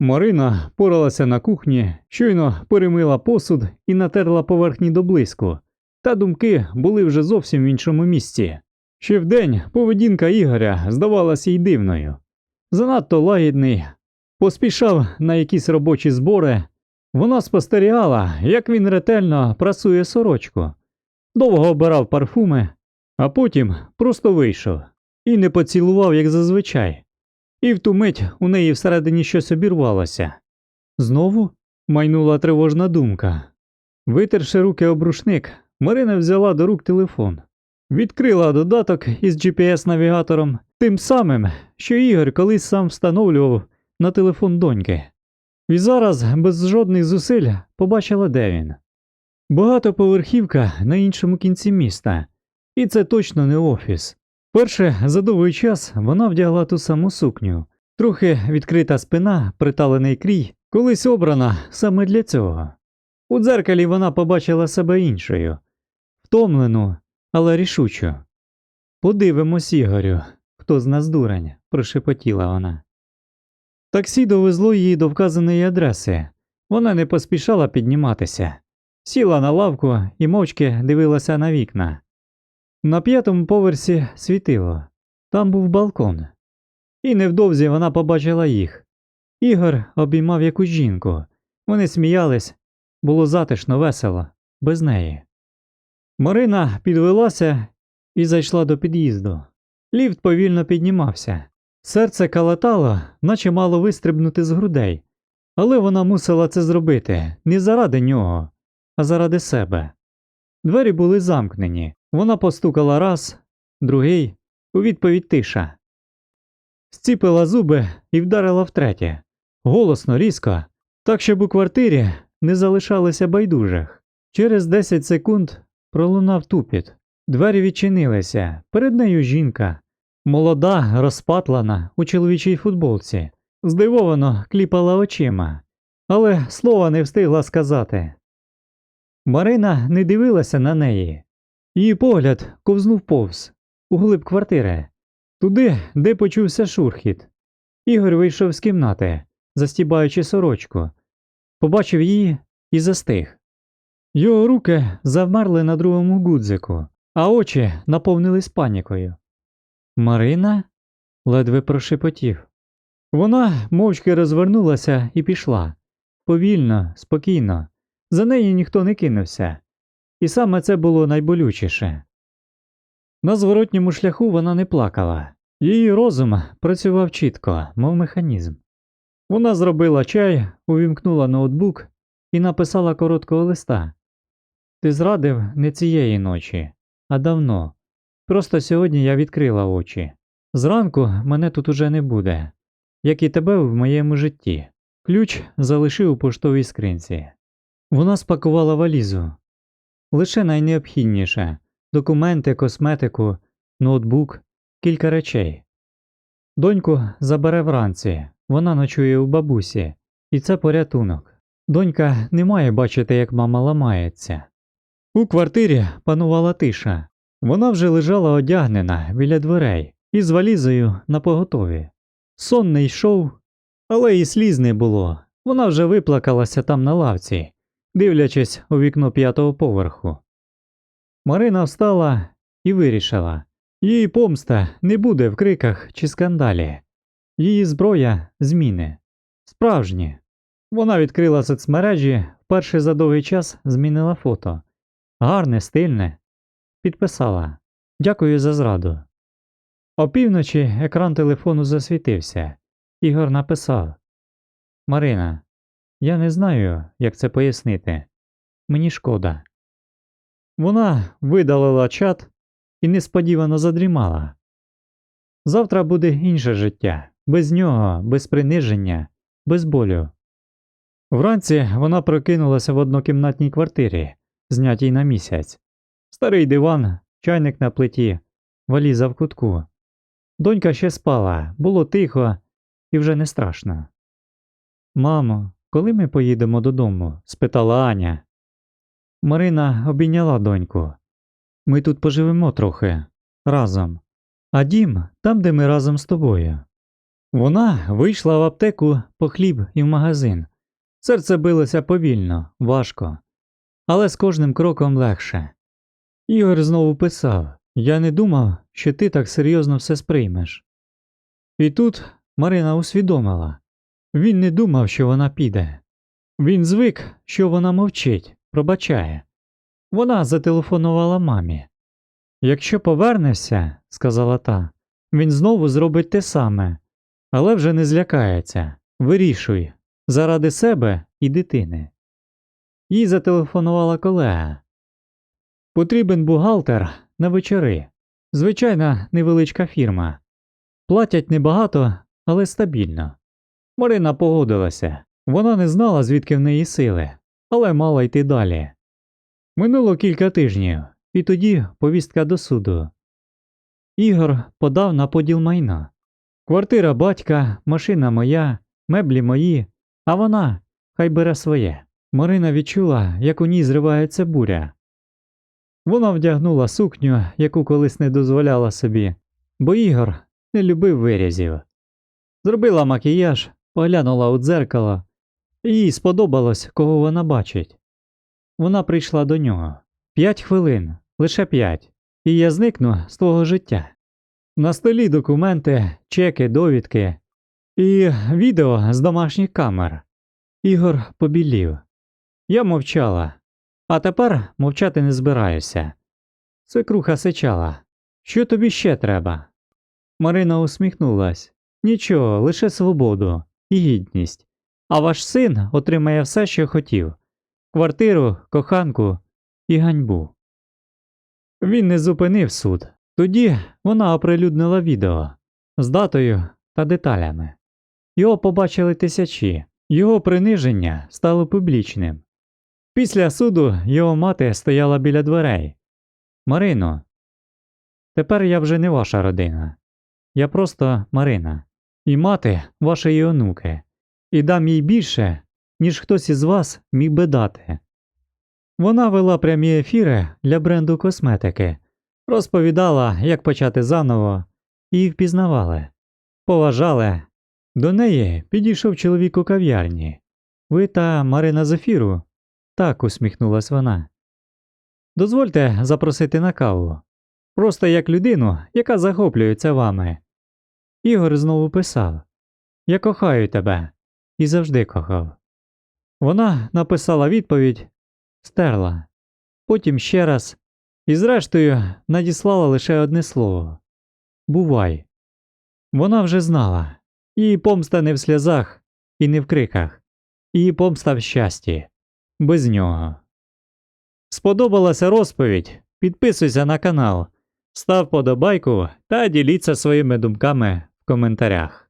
Марина поралася на кухні, щойно перемила посуд і натерла поверхні до та думки були вже зовсім в іншому місці. Ще вдень поведінка Ігоря здавалася їй дивною. Занадто лагідний, поспішав на якісь робочі збори. Вона спостерігала, як він ретельно прасує сорочку, довго обирав парфуми, а потім просто вийшов і не поцілував, як зазвичай. І в ту мить у неї всередині щось обірвалося. Знову майнула тривожна думка. Витерши руки об рушник, Марина взяла до рук телефон, відкрила додаток із GPS-навігатором, тим самим, що Ігор колись сам встановлював на телефон доньки. І зараз без жодних зусиль побачила, де він. Багатоповерхівка на іншому кінці міста, і це точно не офіс. Перше за довгий час вона вдягла ту саму сукню, трохи відкрита спина, приталений крій, колись обрана саме для цього. У дзеркалі вона побачила себе іншою, втомлену, але рішучу. Подивимось, Ігорю, хто з нас дурень, прошепотіла вона. Таксі довезло її до вказаної адреси. Вона не поспішала підніматися, сіла на лавку і мовчки дивилася на вікна. На п'ятому поверсі світило, там був балкон. І невдовзі вона побачила їх. Ігор обіймав якусь жінку. Вони сміялись, було затишно, весело, без неї. Марина підвелася і зайшла до під'їзду. Ліфт повільно піднімався. Серце калатало, наче мало вистрибнути з грудей, але вона мусила це зробити не заради нього, а заради себе. Двері були замкнені. Вона постукала раз, другий, у відповідь тиша. Зціпила зуби і вдарила втретє, голосно, різко, так, щоб у квартирі не залишалося байдужих. Через 10 секунд пролунав тупіт. Двері відчинилися. Перед нею жінка, молода, розпатлана у чоловічій футболці, здивовано кліпала очима, але слова не встигла сказати. Марина не дивилася на неї. Її погляд ковзнув повз, у глиб квартири, туди, де почувся шурхіт. Ігор вийшов з кімнати, застібаючи сорочку, побачив її і застиг. Його руки завмерли на другому гудзику, а очі наповнились панікою. Марина? ледве прошепотів. Вона мовчки розвернулася і пішла. Повільно, спокійно. За нею ніхто не кинувся. І саме це було найболючіше. На зворотньому шляху вона не плакала, її розум працював чітко, мов механізм. Вона зробила чай, увімкнула ноутбук і написала короткого листа. Ти зрадив не цієї ночі, а давно. Просто сьогодні я відкрила очі. Зранку мене тут уже не буде, як і тебе в моєму житті. Ключ залишив у поштовій скринці. Вона спакувала валізу. Лише найнеобхідніше документи, косметику, ноутбук, кілька речей. Доньку забере вранці, вона ночує у бабусі, і це порятунок. Донька не має бачити, як мама ламається. У квартирі панувала тиша. Вона вже лежала одягнена біля дверей із валізою на поготові. Сон не йшов, але і сліз не було. Вона вже виплакалася там на лавці, дивлячись у вікно п'ятого поверху. Марина встала і вирішила її помста не буде в криках чи скандалі, її зброя зміни. Справжні. Вона відкрила соцмережі, вперше за довгий час змінила фото. Гарне, стильне. Підписала Дякую за зраду. Опівночі екран телефону засвітився. Ігор написав Марина, я не знаю, як це пояснити. Мені шкода. Вона видалила чат і несподівано задрімала. Завтра буде інше життя, без нього, без приниження, без болю. Вранці вона прокинулася в однокімнатній квартирі, знятій на місяць. Старий диван, чайник на плиті, валіза в кутку. Донька ще спала, було тихо і вже не страшно. Мамо, коли ми поїдемо додому? спитала Аня. Марина обійняла доньку. Ми тут поживемо трохи разом, а дім там, де ми разом з тобою. Вона вийшла в аптеку по хліб і в магазин. Серце билося повільно, важко, але з кожним кроком легше. Ігор знову писав Я не думав, що ти так серйозно все сприймеш. І тут Марина усвідомила він не думав, що вона піде. Він звик, що вона мовчить, пробачає. Вона зателефонувала мамі. Якщо повернешся, сказала та, він знову зробить те саме, але вже не злякається. Вирішуй заради себе і дитини. Їй зателефонувала колега. Потрібен бухгалтер на вечори. Звичайна невеличка фірма. Платять небагато, але стабільно. Марина погодилася. Вона не знала, звідки в неї сили, але мала йти далі. Минуло кілька тижнів, і тоді повістка до суду. Ігор подав на поділ майна. Квартира батька, машина моя, меблі мої, а вона хай бере своє. Марина відчула, як у ній зривається буря. Вона вдягнула сукню, яку колись не дозволяла собі, бо Ігор не любив вирізів. Зробила макіяж, поглянула у дзеркало, їй сподобалось, кого вона бачить. Вона прийшла до нього. П'ять хвилин, лише п'ять, і я зникну з твого життя. На столі документи, чеки, довідки і відео з домашніх камер. Ігор побілів. Я мовчала, а тепер мовчати не збираюся. Свекруха сичала. Що тобі ще треба? Марина усміхнулась. Нічого, лише свободу гідність. А ваш син отримає все, що хотів квартиру, коханку і ганьбу. Він не зупинив суд. Тоді вона оприлюднила відео з датою та деталями. Його побачили тисячі, його приниження стало публічним. Після суду його мати стояла біля дверей. Марино, тепер я вже не ваша родина. Я просто Марина, і мати вашої онуки, і дам їй більше, ніж хтось із вас міг би дати. Вона вела прямі ефіри для бренду косметики, розповідала, як почати заново, і впізнавали, поважали. До неї підійшов чоловік у кав'ярні. Ви та Марина з ефіру? Так усміхнулась вона. Дозвольте запросити на каву. Просто як людину, яка захоплюється вами. Ігор знову писав Я кохаю тебе і завжди кохав. Вона написала відповідь, стерла, потім ще раз, і зрештою надіслала лише одне слово Бувай. Вона вже знала, її помста не в сльозах і не в криках, її помста в щасті, без нього. Сподобалася розповідь? Підписуйся на канал, став подобайку та діліться своїми думками коментарях.